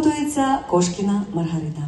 готується Кошкіна Маргарита.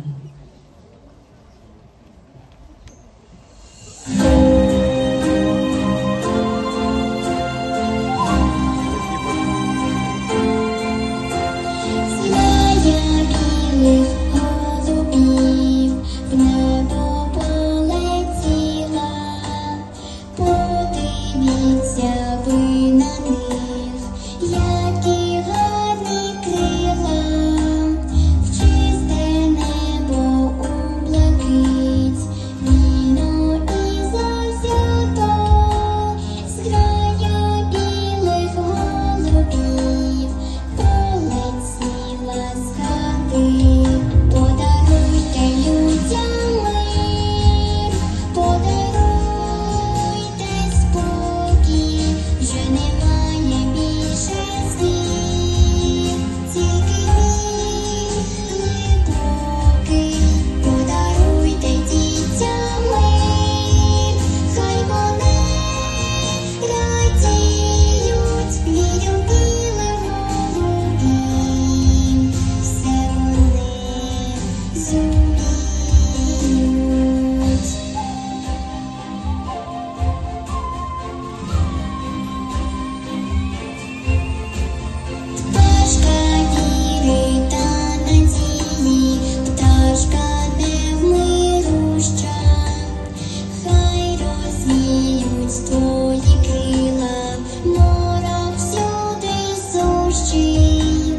душі,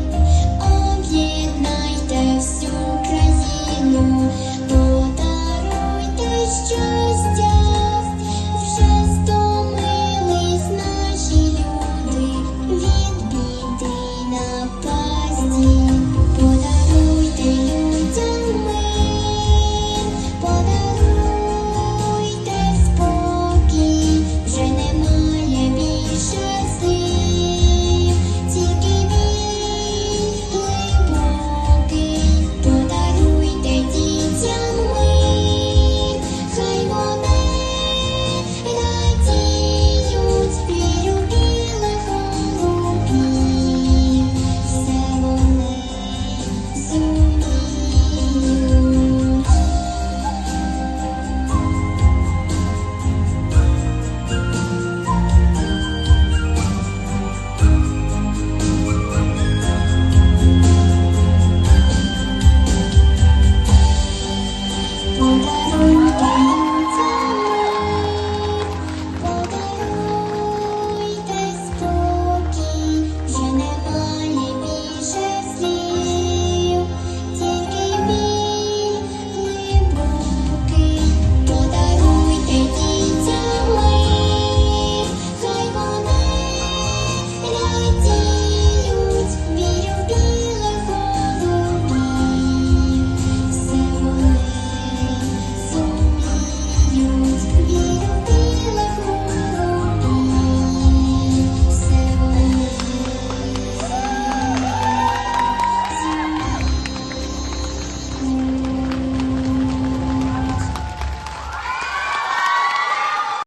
об'єднайте всю країну, подаруйте що.